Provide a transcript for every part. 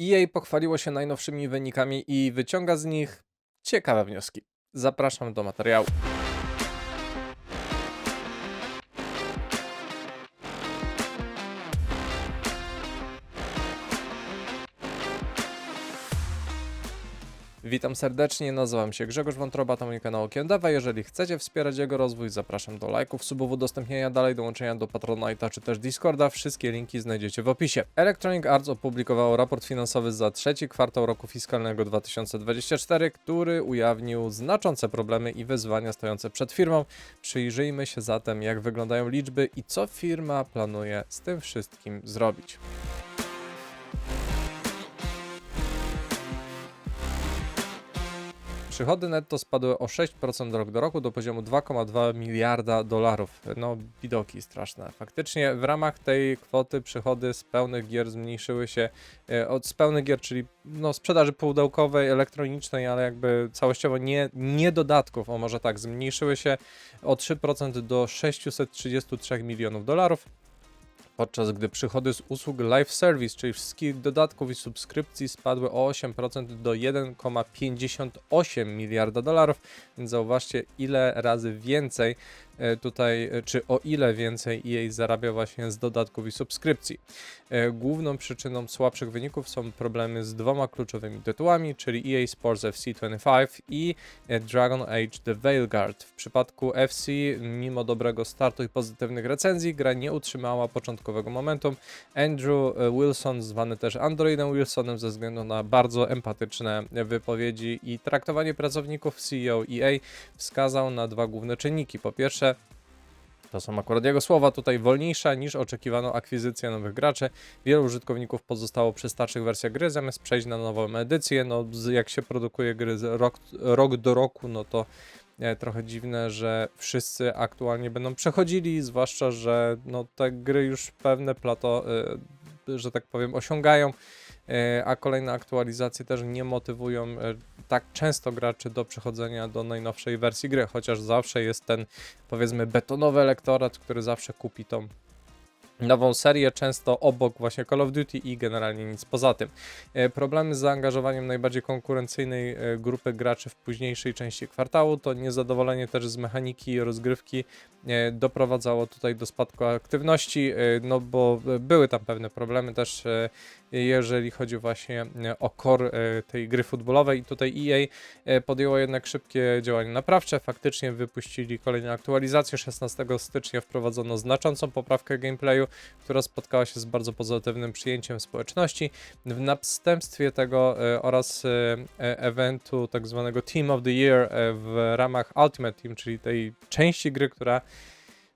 EA pochwaliło się najnowszymi wynikami i wyciąga z nich ciekawe wnioski. Zapraszam do materiału. Witam serdecznie, nazywam się Grzegorz Wątroba, to mój kanał Okiendawa. Jeżeli chcecie wspierać jego rozwój, zapraszam do lajków, subów, udostępnienia dalej, dołączenia do Patronite'a czy też Discorda. Wszystkie linki znajdziecie w opisie. Electronic Arts opublikowało raport finansowy za trzeci kwartał roku fiskalnego 2024, który ujawnił znaczące problemy i wyzwania stojące przed firmą. Przyjrzyjmy się zatem, jak wyglądają liczby i co firma planuje z tym wszystkim zrobić. Przychody netto spadły o 6% rok do roku do poziomu 2,2 miliarda dolarów. No, widoki straszne. Faktycznie w ramach tej kwoty przychody z pełnych gier zmniejszyły się e, od z pełnych gier, czyli no, sprzedaży pudełkowej, elektronicznej, ale jakby całościowo nie, nie dodatków, o może tak, zmniejszyły się o 3% do 633 milionów dolarów podczas gdy przychody z usług live service, czyli wszystkich dodatków i subskrypcji spadły o 8% do 1,58 miliarda dolarów, więc zauważcie ile razy więcej tutaj, e, czy o ile więcej EA zarabia właśnie z dodatków i subskrypcji. E, Główną przyczyną słabszych wyników są problemy z dwoma kluczowymi tytułami, czyli EA Sports FC 25 i e, Dragon Age The Veilguard. W przypadku FC, mimo dobrego startu i pozytywnych recenzji, gra nie utrzymała początkowego momentum. Andrew e, Wilson, zwany też Androidem Wilsonem ze względu na bardzo empatyczne wypowiedzi i traktowanie pracowników CEO EA, wskazał na dwa główne czynniki. Po pierwsze, to są akurat jego słowa, tutaj wolniejsza niż oczekiwano akwizycja nowych graczy. Wielu użytkowników pozostało przy starszych wersjach gry, zamiast przejść na nową edycję. No, jak się produkuje gry rok, rok do roku, no to e, trochę dziwne, że wszyscy aktualnie będą przechodzili, zwłaszcza, że no, te gry już pewne plato, e, że tak powiem, osiągają, e, a kolejne aktualizacje też nie motywują tak często graczy do przechodzenia do najnowszej wersji gry, chociaż zawsze jest ten powiedzmy betonowy elektorat, który zawsze kupi tą nową serię, często obok właśnie Call of Duty i generalnie nic poza tym. E, Problemy z zaangażowaniem najbardziej konkurencyjnej e, grupy graczy w późniejszej części kwartału to niezadowolenie też z mechaniki i rozgrywki e, doprowadzało tutaj do spadku aktywności, no bo były tam pewne problemy też jeżeli chodzi właśnie o core tej gry futbolowej. Tutaj EA podjęło jednak szybkie działania naprawcze. Faktycznie wypuścili kolejne aktualizacje. 16 stycznia wprowadzono znaczącą poprawkę gameplayu, która spotkała się z bardzo pozytywnym przyjęciem społeczności. W następstwie tego e, oraz e, e, eventu tak zwanego Team of the Year w ramach Ultimate Team, czyli tej części gry, która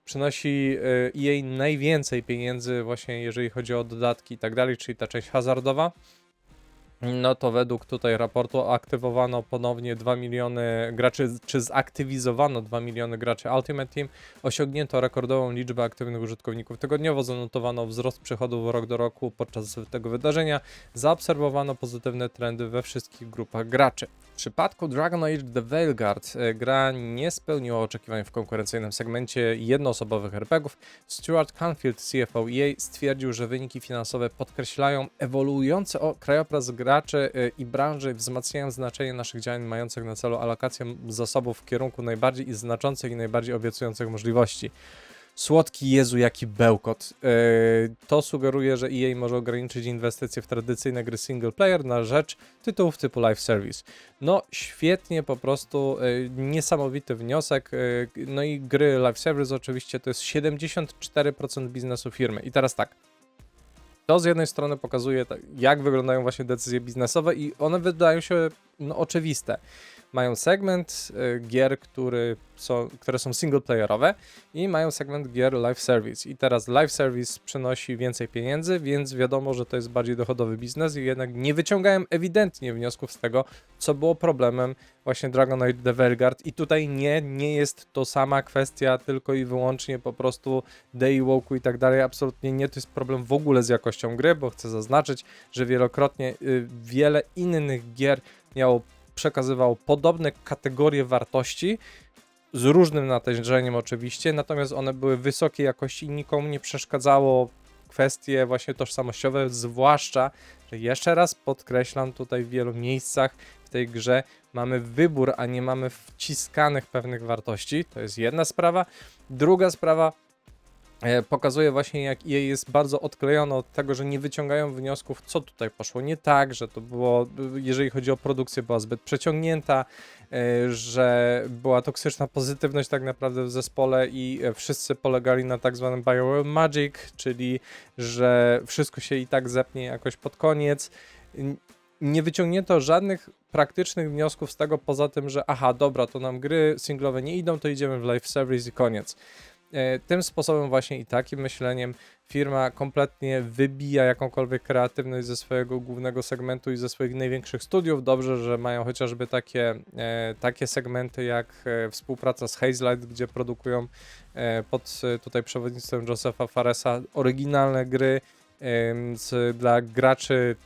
przynosi jej najwięcej pieniędzy właśnie jeżeli chodzi o dodatki i tak dalej, czyli ta część hazardowa. No to według tutaj raportu aktywowano ponownie 2 miliony graczy, czy zaktywizowano 2 miliony graczy Ultimate Team. Osiągnięto rekordową liczbę aktywnych użytkowników tygodniowo, zanotowano wzrost przychodów rok do roku podczas tego wydarzenia. Zaobserwowano pozytywne trendy we wszystkich grupach graczy. W przypadku Dragon Age The Veilguard e, gra nie spełniła oczekiwań w konkurencyjnym segmencie jednoosobowych RPGów. Stuart Canfield, CFO EA, stwierdził, że wyniki finansowe podkreślają ewoluujący krajobraz graczy i branży, wzmacniają znaczenie naszych działań mających na celu alokację zasobów w kierunku najbardziej znaczących i najbardziej obiecujących możliwości. Słodki Jezu, jaki bełkot. Yy, to sugeruje, że EA może ograniczyć inwestycje w tradycyjne gry single player na rzecz tytułów typu live service. No świetnie, po prostu yy, niesamowity wniosek. Yy, no i gry live service oczywiście to jest 74% biznesu firmy. I teraz tak. To z jednej strony pokazuje, tak, jak wyglądają właśnie decyzje biznesowe i one wydają się no, oczywiste. Mają segment y, gier, który są, które są singleplayerowe i mają segment gier live service. I teraz live service przynosi więcej pieniędzy, więc wiadomo, że to jest bardziej dochodowy biznes i jednak nie wyciągałem ewidentnie wniosków z tego, co było problemem właśnie Dragon Age The Veilguard i tutaj nie, nie jest to sama kwestia tylko i wyłącznie po prostu day woke'u i tak dalej, absolutnie nie, to jest problem w ogóle z jakością gry, bo chcę zaznaczyć, że wielokrotnie y, wiele innych gier miało przekazywało podobne kategorie wartości, z różnym natężeniem oczywiście, natomiast one były wysokiej jakości i nikomu nie przeszkadzało kwestie właśnie tożsamościowe, zwłaszcza, że jeszcze raz podkreślam tutaj w wielu miejscach w tej grze mamy wybór, a nie mamy wciskanych pewnych wartości. To jest jedna sprawa. Druga sprawa, pokazuje właśnie, jak EA jest bardzo odklejone od tego, że nie wyciągają wniosków, co tutaj poszło nie tak, że to było, jeżeli chodzi o produkcję, była zbyt przeciągnięta, e, że była toksyczna pozytywność tak naprawdę w zespole i e, wszyscy polegali na tak zwanym Bioware Magic, czyli że wszystko się i tak zepnie jakoś pod koniec. Nie wyciągnięto żadnych praktycznych wniosków z tego, poza tym, że aha, dobra, to nam gry singlowe nie idą, to idziemy w live service i koniec. E, Tym sposobem właśnie i takim myśleniem firma kompletnie wybija jakąkolwiek kreatywność ze swojego głównego segmentu i ze swoich największych studiów. Dobrze, że mają chociażby takie, e, takie segmenty jak e, współpraca z Hazelight, gdzie produkują pod tutaj przewodnictwem Josepha Faresa oryginalne gry z, dla graczy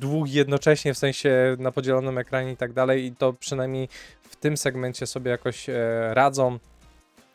dwóch jednocześnie, w sensie na podzielonym ekranie i tak dalej i to przynajmniej w tym segmencie sobie jakoś radzą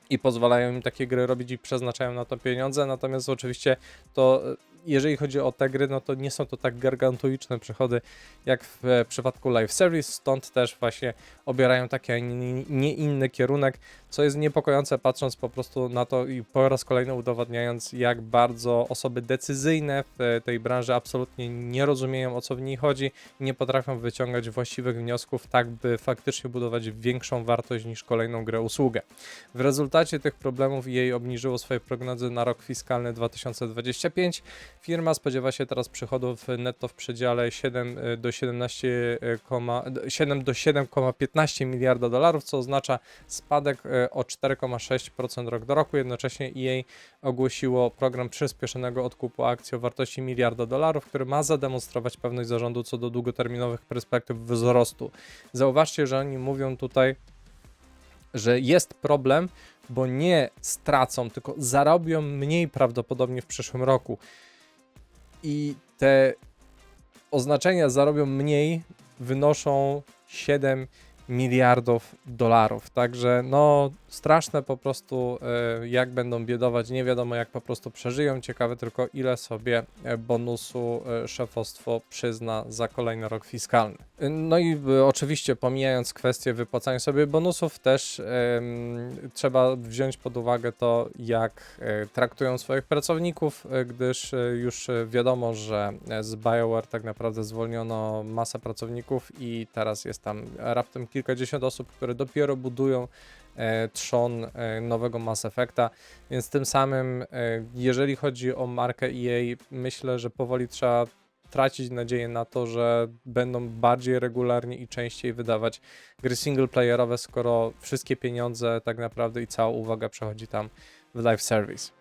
i pozwalają im takie gry robić i przeznaczają na to pieniądze, natomiast oczywiście to jeżeli chodzi o te gry, no to nie są to tak gargantuiczne przychody jak w e, przypadku live service, stąd też właśnie obierają taki, a nie, inny kierunek, co jest niepokojące patrząc po prostu na to i po raz kolejny udowodniając, jak bardzo osoby decyzyjne w e, tej branży absolutnie nie rozumieją o co w niej chodzi, nie potrafią wyciągać właściwych wniosków, tak by faktycznie budować większą wartość niż kolejną grę usługę. W rezultacie tych problemów jej obniżyło swoje prognozy na rok fiskalny 2025. Firma spodziewa się teraz przychodów netto w przedziale 7 e, do 17, e, koma- 7 do 7,15 miliarda dolarów, co oznacza spadek e, o 4,6% rok do roku. Jednocześnie EA ogłosiło program przyspieszonego odkupu akcji o wartości miliarda dolarów, który ma zademonstrować pewność zarządu co do długoterminowych perspektyw wzrostu. Zauważcie, że oni mówią tutaj, że jest problem, bo nie stracą, tylko zarobią mniej prawdopodobnie w przyszłym roku. I te oznaczenia zarobią mniej wynoszą 7 miliardów dolarów. Także no straszne po prostu e, jak będą biedować, nie wiadomo jak po prostu przeżyją. Ciekawe tylko ile sobie e, bonusu e, szefostwo przyzna za kolejny rok fiskalny. No i e, oczywiście pomijając kwestię wypłacania sobie bonusów też trzeba wziąć pod uwagę to jak traktują swoich pracowników, gdyż już wiadomo, że z BioWare tak naprawdę zwolniono masę pracowników i teraz jest tam raptem kilkadziesiąt osób, które dopiero budują e, trzon e, nowego Mass Effecta, więc tym samym, e, jeżeli chodzi o markę EA, myślę, że powoli trzeba tracić nadzieję na to, że będą bardziej regularnie i częściej wydawać gry singleplayerowe, skoro wszystkie pieniądze tak naprawdę i cała uwaga przechodzi tam w live service.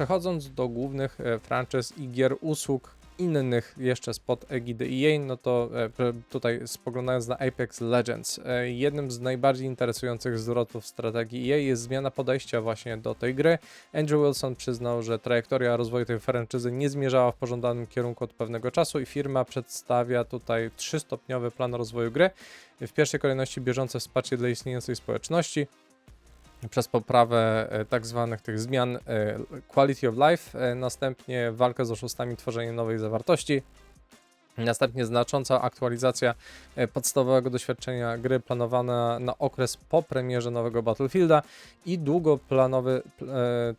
Przechodząc do głównych e, franczyz i gier usług innych jeszcze spod egidy EA, no to e, tutaj spoglądając na Apex Legends, e, jednym z najbardziej interesujących zwrotów strategii EA jest zmiana podejścia właśnie do tej gry. Andrew Wilson przyznał, że trajektoria rozwoju tej franczyzy nie zmierzała w pożądanym kierunku od pewnego czasu i firma przedstawia tutaj trzystopniowy plan rozwoju gry. W pierwszej kolejności bieżące wsparcie dla istniejącej społeczności, przez poprawę e, tak zwanych tych zmian e, quality of life, e, następnie walkę z oszustami, tworzenie nowej zawartości, następnie znacząca aktualizacja podstawowego doświadczenia gry planowana na okres po premierze nowego Battlefielda i długoplanowy pl-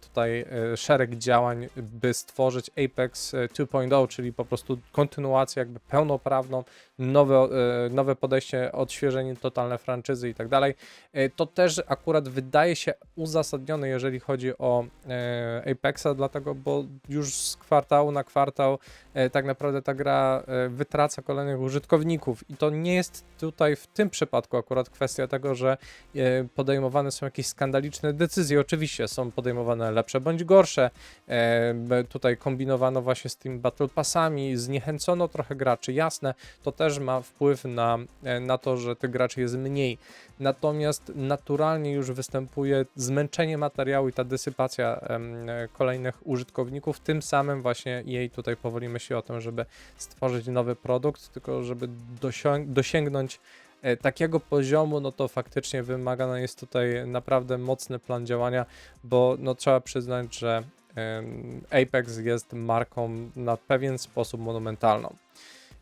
tutaj szereg działań, by stworzyć Apex e, 2.0, czyli po prostu kontynuację jakby pełnoprawną, nowe, e, nowe podejście, odświeżenie totalne franczyzy i tak dalej. E, To też akurat wydaje się uzasadnione, jeżeli chodzi o e, Apexa, dlatego, bo już z kwartału na kwartał tak naprawdę ta gra wytraca kolejnych użytkowników i to nie jest tutaj w tym przypadku akurat kwestia tego, że podejmowane są jakieś skandaliczne decyzje. Oczywiście są podejmowane lepsze bądź gorsze. Tutaj kombinowano właśnie z tymi Battle Passami, zniechęcono trochę graczy, jasne, to też ma wpływ na, e, na to, że tych graczy jest mniej. Natomiast naturalnie już występuje zmęczenie materiału i ta dysypacja e, kolejnych użytkowników. Tym samym właśnie jej tutaj powoli myśli o tym, żeby stworzyć nowy produkt, tylko żeby dosięgnąć e, takiego poziomu, no to faktycznie wymagany jest tutaj naprawdę mocny plan działania, bo no trzeba przyznać, że Apex jest marką na pewien sposób monumentalną.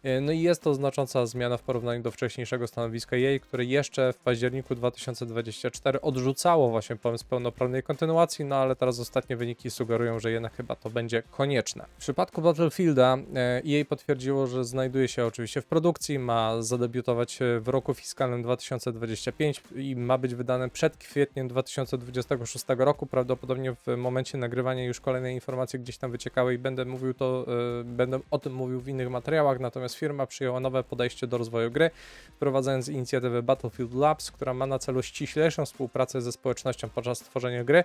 E, No i jest to znacząca zmiana w porównaniu do wcześniejszego stanowiska jej, które jeszcze w październiku 2024 odrzucało właśnie pomysł pełnoprawnej kontynuacji, no ale teraz ostatnie wyniki sugerują, że jednak chyba to będzie konieczne. W przypadku Battlefielda EA potwierdziło, że znajduje się oczywiście w produkcji, ma zadebiutować e, w roku fiskalnym 2025 i ma być wydane przed kwietniem 2026 roku. Prawdopodobnie w momencie nagrywania już kolejne informacje gdzieś tam wyciekały i będę mówił to, e, będę o tym mówił w innych materiałach, natomiast firma przyjęła nowe podejście do rozwoju gry, wprowadzając inicjatywę Battlefield Labs, która ma na celu ściślejszą współpracę ze społecznością podczas tworzenia gry.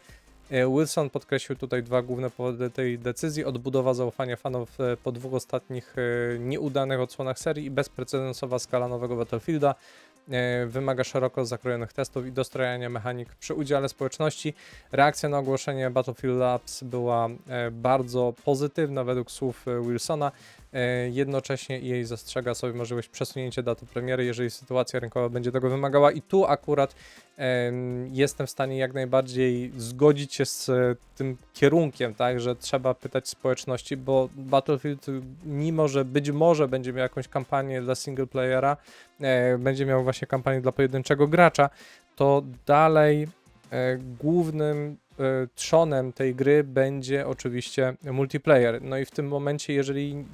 E, Wilson podkreślił tutaj dwa główne powody tej decyzji: odbudowa zaufania fanów e, po dwóch ostatnich e, nieudanych odsłonach serii i bezprecedensowa skala nowego Battlefielda. Wymaga szeroko zakrojonych testów i dostrojania mechanik przy udziale społeczności. Reakcja na ogłoszenie Battlefield Labs była bardzo pozytywna według słów Wilsona. E, Jednocześnie jej zastrzega sobie możliwość przesunięcia daty premiery, jeżeli sytuacja rynkowa będzie tego wymagała. I tu akurat em, jestem w stanie jak najbardziej zgodzić się z e, tym kierunkiem, tak, że trzeba pytać społeczności, bo Battlefield, mimo że być może będzie miał jakąś kampanię dla single playera, e, będzie miał właśnie kampanię dla pojedynczego gracza, to dalej głównym trzonem tej gry będzie oczywiście multiplayer. No i w tym momencie, jeżeli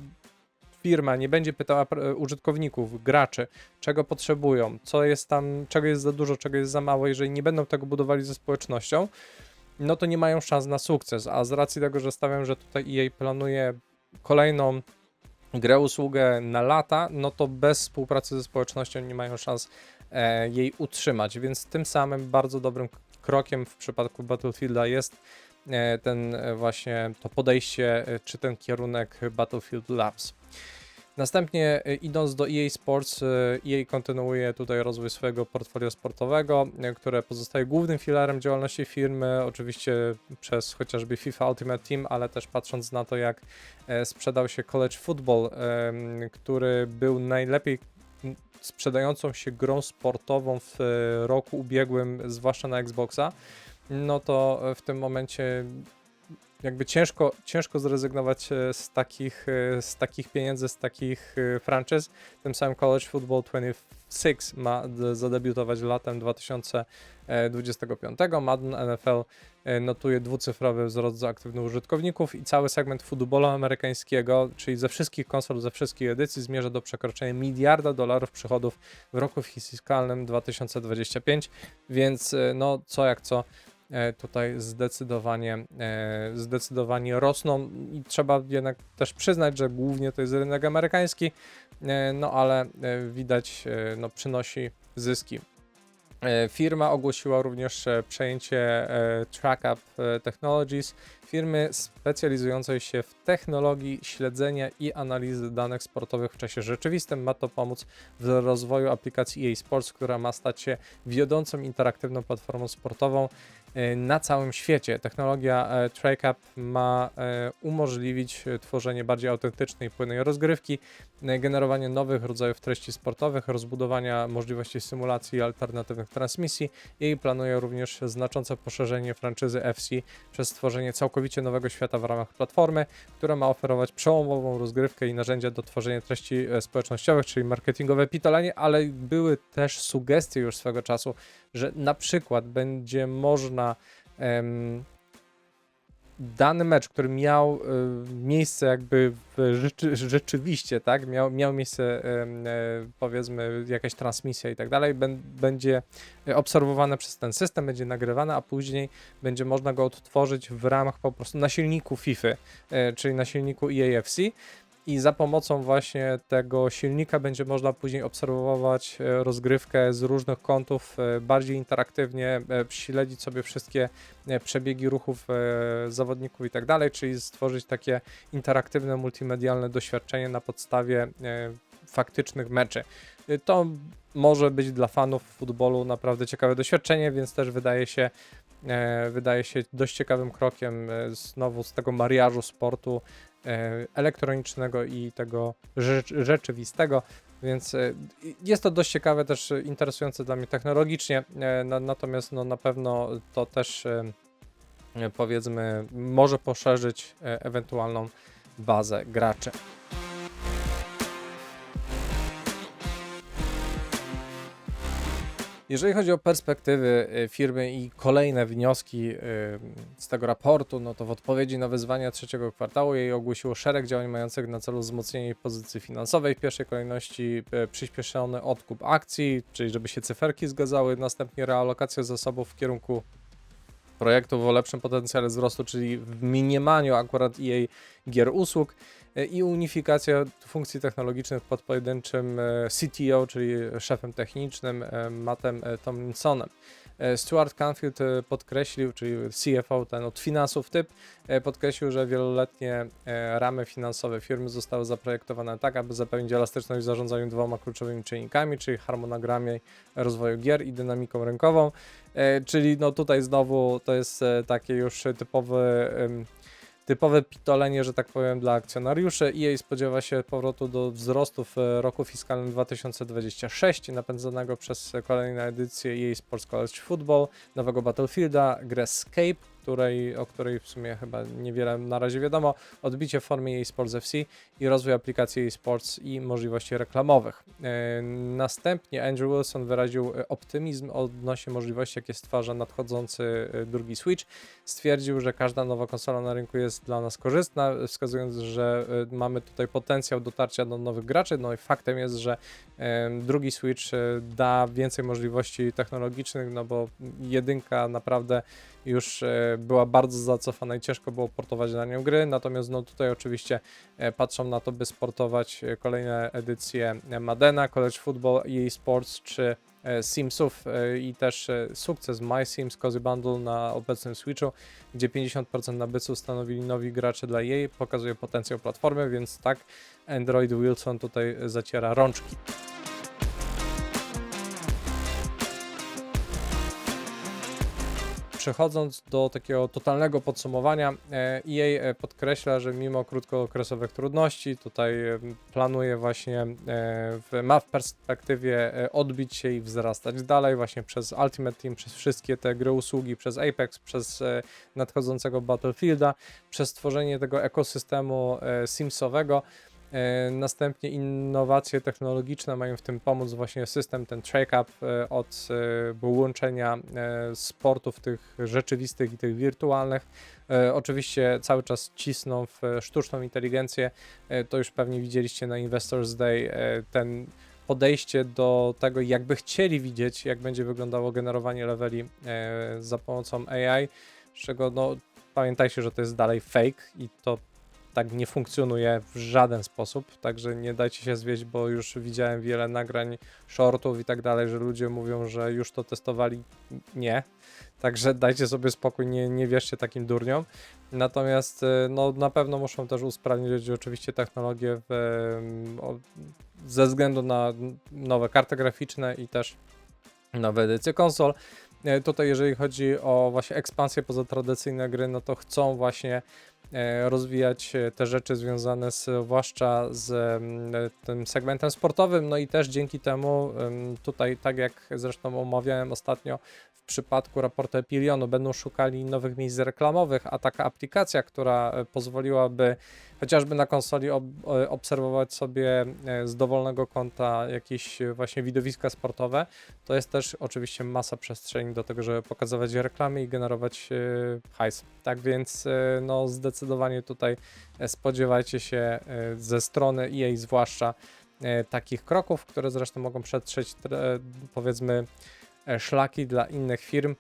firma nie będzie pytała pr- użytkowników, graczy, czego potrzebują, co jest tam, czego jest za dużo, czego jest za mało, jeżeli nie będą tego budowali ze społecznością, no to nie mają szans na sukces. A z racji tego, że stawiam, że tutaj EA planuje kolejną grę, usługę na lata, no to bez współpracy ze społecznością nie mają szans e, jej utrzymać. Więc tym samym bardzo dobrym krokiem w przypadku Battlefielda jest e, ten e, właśnie to podejście, e, czy ten kierunek Battlefield Labs. Następnie e, idąc do EA Sports, e, EA kontynuuje tutaj rozwój swojego portfolio sportowego, e, które pozostaje głównym filarem działalności firmy, oczywiście przez chociażby FIFA Ultimate Team, ale też patrząc na to, jak e, sprzedał się College Football, który był najlepiej sprzedającą się grą sportową w e, roku ubiegłym, zwłaszcza na Xboxa, no to e, w tym momencie jakby ciężko, ciężko zrezygnować e, z takich, e, z takich pieniędzy, z takich e, franczyz. Tym samym College Football 26 ma zadebiutować latem 2025. Madden NFL notuje dwucyfrowy wzrost aktywnych użytkowników i cały segment futbolu amerykańskiego, czyli ze wszystkich konsol, ze wszystkich edycji zmierza do przekroczenia miliarda dolarów przychodów w roku fiskalnym 2025, więc no co jak co tutaj zdecydowanie, e, zdecydowanie rosną i trzeba jednak też przyznać, że głównie to jest rynek amerykański, e, no ale e, widać, e, no przynosi zyski. E, Firma ogłosiła również e, przejęcie e, TrackUp e, Technologies, firmy specjalizującej się w technologii śledzenia i analizy danych sportowych w czasie rzeczywistym. Ma to pomóc w rozwoju aplikacji EA Sports, która ma stać się wiodącą interaktywną platformą sportową e, na całym świecie. Technologia e, TrackUp ma e, umożliwić e, tworzenie bardziej autentycznej i płynnej rozgrywki, generowanie nowych rodzajów treści sportowych, rozbudowania możliwości symulacji i alternatywnych transmisji i planuje również znaczące poszerzenie franczyzy FC przez stworzenie całkowicie nowego świata w ramach platformy, która ma oferować przełomową rozgrywkę i narzędzia do tworzenia treści społecznościowych, czyli marketingowe pitolenie, ale były też sugestie już swego czasu, że na przykład będzie można em, dany mecz, który miał y, miejsce jakby rzeczy, rzeczywiście, tak, miał, miał miejsce e, powiedzmy jakaś transmisja i tak dalej, bę- będzie obserwowane przez ten system, będzie nagrywane, a później będzie można go odtworzyć w ramach po prostu na silniku FIFA, e, czyli na silniku EAFC i za pomocą właśnie tego silnika będzie można później obserwować e, rozgrywkę z różnych kątów, e, bardziej interaktywnie, e, śledzić sobie wszystkie przebiegi ruchów zawodników i tak dalej, czyli stworzyć takie interaktywne, multimedialne doświadczenie na podstawie faktycznych meczy. To może być dla fanów futbolu naprawdę ciekawe doświadczenie, więc też wydaje się, wydaje się dość ciekawym krokiem znowu z tego mariażu sportu elektronicznego i tego rzecz, rzeczywistego Więc e, jest to dość ciekawe, też e, interesujące dla mnie technologicznie, e, na, natomiast no, na pewno to też e, e, powiedzmy może poszerzyć e, ewentualną bazę graczy. Jeżeli chodzi o perspektywy y, firmy i kolejne wnioski y, z tego raportu, no to w odpowiedzi na wyzwania trzeciego kwartału jej ogłosiło szereg działań mających na celu wzmocnienie pozycji finansowej. W pierwszej kolejności y, przyspieszony odkup akcji, czyli żeby się cyferki zgadzały, następnie realokacja zasobów w kierunku projektów o lepszym potencjale wzrostu, czyli w miniemaniu akurat jej gier usług i unifikacja funkcji technologicznych pod pojedynczym e, CTO, czyli szefem technicznym e, Mattem e, Tomlinsonem. E, Stuart Canfield e, podkreślił, czyli CFO, ten od finansów typ, e, podkreślił, że wieloletnie e, ramy finansowe firmy zostały zaprojektowane tak, aby zapewnić elastyczność w zarządzaniu dwoma kluczowymi czynnikami, czyli harmonogramie rozwoju gier i dynamiką rynkową. E, Czyli no tutaj znowu to jest e, takie już typowe em, typowe pitolenie, że tak powiem, dla akcjonariuszy. EA spodziewa się powrotu do wzrostu w e, roku fiskalnym 2026, napędzanego przez kolejne edycje EA Sports College Football, nowego Battlefielda, grę Escape, której, o której w sumie chyba niewiele na razie wiadomo, odbicie w formie EA Sports FC i rozwój aplikacji EA Sports i możliwości reklamowych. E, Następnie Andrew Wilson wyraził e, optymizm odnośnie możliwości, jakie stwarza nadchodzący e, drugi Switch. Stwierdził, że każda nowa konsola na rynku jest dla nas korzystna, wskazując, że mamy tutaj potencjał dotarcia do nowych graczy. No i faktem jest, że drugi Switch da więcej możliwości technologicznych, no bo jedynka naprawdę już e, była bardzo zacofana i ciężko było portować na nią gry, natomiast no tutaj oczywiście e, patrzą na to, by sportować e, kolejne edycje Madena, College Football, EA Sports czy Simsów i też sukces My Sims Cozy Bundle na obecnym Switchu, gdzie 50% nabywców stanowili nowi gracze dla jej, pokazuje potencjał platformy, więc tak Android Wilson tutaj zaciera rączki. Przechodząc do takiego totalnego podsumowania, e, EA e, podkreśla, że mimo krótkookresowych trudności, tutaj e, planuje właśnie, e, ma w perspektywie e, odbić się i wzrastać dalej właśnie przez Ultimate Team, przez wszystkie te gry usługi, przez Apex, przez e, nadchodzącego Battlefielda, przez tworzenie tego ekosystemu e, Simsowego. E, Następnie innowacje technologiczne mają w tym pomóc właśnie system, ten track-up e, od e, połączenia e, sportów tych rzeczywistych i tych wirtualnych. Oczywiście cały czas cisną w sztuczną inteligencję. To już pewnie widzieliście na Investors Day ten podejście do tego, jakby chcieli widzieć, jak będzie wyglądało generowanie leveli za pomocą AI, z czego no, pamiętajcie, że to jest dalej fake i to tak nie funkcjonuje w żaden sposób, także nie dajcie się zwieść, bo już widziałem wiele nagrań, shortów i tak dalej, że ludzie mówią, że już to testowali. Nie. Także dajcie sobie spokój, nie, nie wierzcie takim durniom. Natomiast e, no, na pewno muszą też usprawnić oczywiście technologię w, ze względu na nowe karty graficzne i też nowe edycje konsol. E, Tutaj jeżeli chodzi o właśnie ekspansję poza tradycyjne gry, no to chcą właśnie rozwijać e, te rzeczy związane z, zwłaszcza z mm, e, tym segmentem sportowym, no i też dzięki temu em, tutaj, tak jak zresztą omawiałem ostatnio przypadku raportu Epilionu, będą szukali nowych miejsc reklamowych, a taka aplikacja, która e, pozwoliłaby chociażby na konsoli ob, e, obserwować sobie e, z dowolnego konta jakieś właśnie widowiska sportowe, to jest też oczywiście masa przestrzeni do tego, żeby pokazywać reklamy i generować hajs. Tak więc no zdecydowanie tutaj spodziewajcie się ze strony EA zwłaszcza takich kroków, które zresztą mogą przetrzeć powiedzmy szlaki dla innych firm.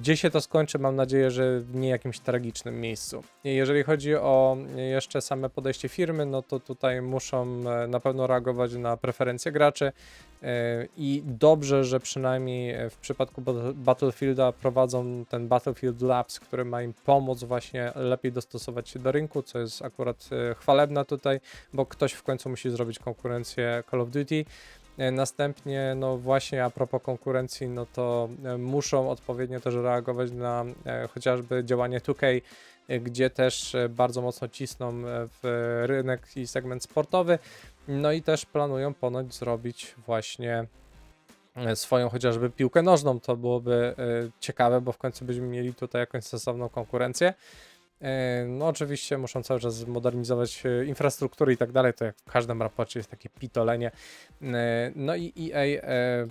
Gdzie się to skończy, mam nadzieję, że w nie jakimś tragicznym miejscu. Jeżeli chodzi o jeszcze same podejście firmy, no to tutaj muszą e, na pewno reagować na preferencje graczy e, i dobrze, że przynajmniej e, w przypadku Bat- Battlefielda prowadzą ten Battlefield Labs, który ma im pomóc właśnie lepiej dostosować się do rynku, co jest akurat e, chwalebne tutaj, bo ktoś w końcu musi zrobić konkurencję Call of Duty. E, Następnie, no właśnie a propos konkurencji, no to e, muszą odpowiednio też reagować na e, chociażby działanie 2K, e, gdzie też bardzo mocno cisną w rynek i segment sportowy. No i też planują ponoć zrobić właśnie swoją chociażby piłkę nożną. To byłoby ciekawe, bo w końcu byśmy mieli tutaj jakąś sensowną konkurencję. E, No oczywiście muszą cały czas modernizować e, infrastrukturę i tak dalej, to jak w każdym raporcie jest takie pitolenie. E, No i EA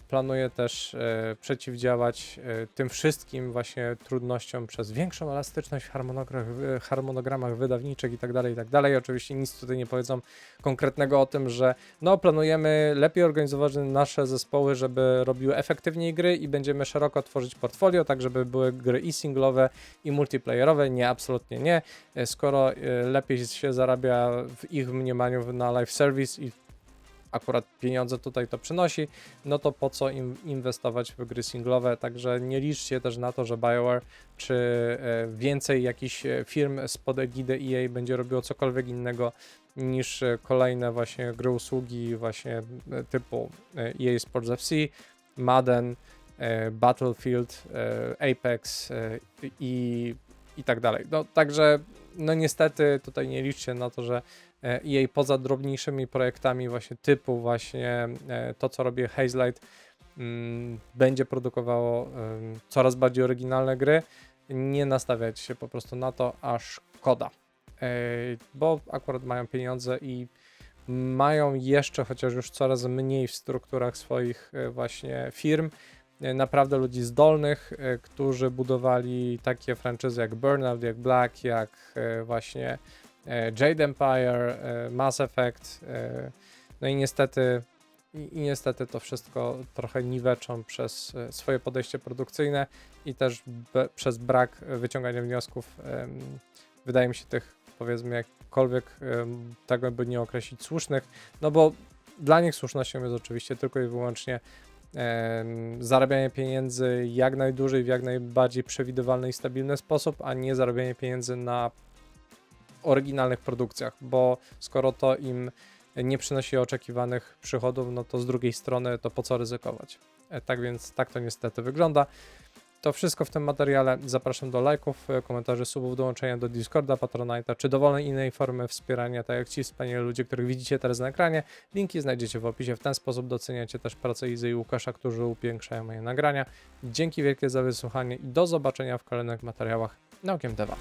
planuje też przeciwdziałać tym wszystkim właśnie trudnościom przez większą elastyczność w harmonogramach, harmonogramach wydawniczych i tak dalej, i tak dalej. Oczywiście nic tutaj nie powiedzą konkretnego o tym, że no planujemy lepiej organizować nasze zespoły, żeby robiły efektywniej gry i będziemy szeroko tworzyć portfolio, tak żeby były gry i singlowe i multiplayerowe. Nie, absolutnie nie. E, Skoro e, lepiej się zarabia w ich mniemaniu na live service i akurat pieniądze tutaj to przynosi, no to po co im inwestować w gry singlowe? Także nie liczcie też na to, że BioWare czy e, więcej jakichś firm spod egidy EA będzie robiło cokolwiek innego niż kolejne właśnie gry usługi właśnie typu EA Sports FC, Madden, Battlefield, Apex i, i tak dalej. No, także no niestety tutaj nie liczcie na to, że e, EA poza drobniejszymi projektami właśnie typu właśnie e, to, co robi Hazelight, mm, będzie produkowało coraz bardziej oryginalne gry. Nie nastawiać się po prostu na to, a szkoda. E, Bo akurat mają pieniądze i mają jeszcze, chociaż już coraz mniej w strukturach swoich e, właśnie firm, e, naprawdę ludzi zdolnych, e, którzy budowali takie franczyzy jak Burnout, jak Black, jak e, właśnie e, Jade Empire, e, Mass Effect. e, No i niestety, i, niestety to wszystko trochę niweczą przez e, swoje podejście produkcyjne i też przez brak e, wyciągania wniosków. Wydaje mi się tych, powiedzmy, jakkolwiek tego by nie określić słusznych, no bo dla nich słusznością jest oczywiście tylko i wyłącznie zarabianie pieniędzy jak najdłużej, w jak najbardziej przewidywalny i stabilny sposób, a nie zarabianie pieniędzy na oryginalnych produkcjach, bo skoro to im nie przynosi oczekiwanych przychodów, no to z drugiej strony to po co ryzykować. E, Tak więc tak to niestety wygląda. To wszystko w tym materiale. Zapraszam do lajków, e, komentarzy, subów, dołączenia do Discorda, Patronite'a, czy dowolnej innej formy wspierania, tak jak ci wspaniali ludzie, których widzicie teraz na ekranie. Linki znajdziecie w opisie. W ten sposób doceniacie też pracę Izy i Łukasza, którzy upiększają moje nagrania. Dzięki wielkie za wysłuchanie i do zobaczenia w kolejnych materiałach na Okiem Deva.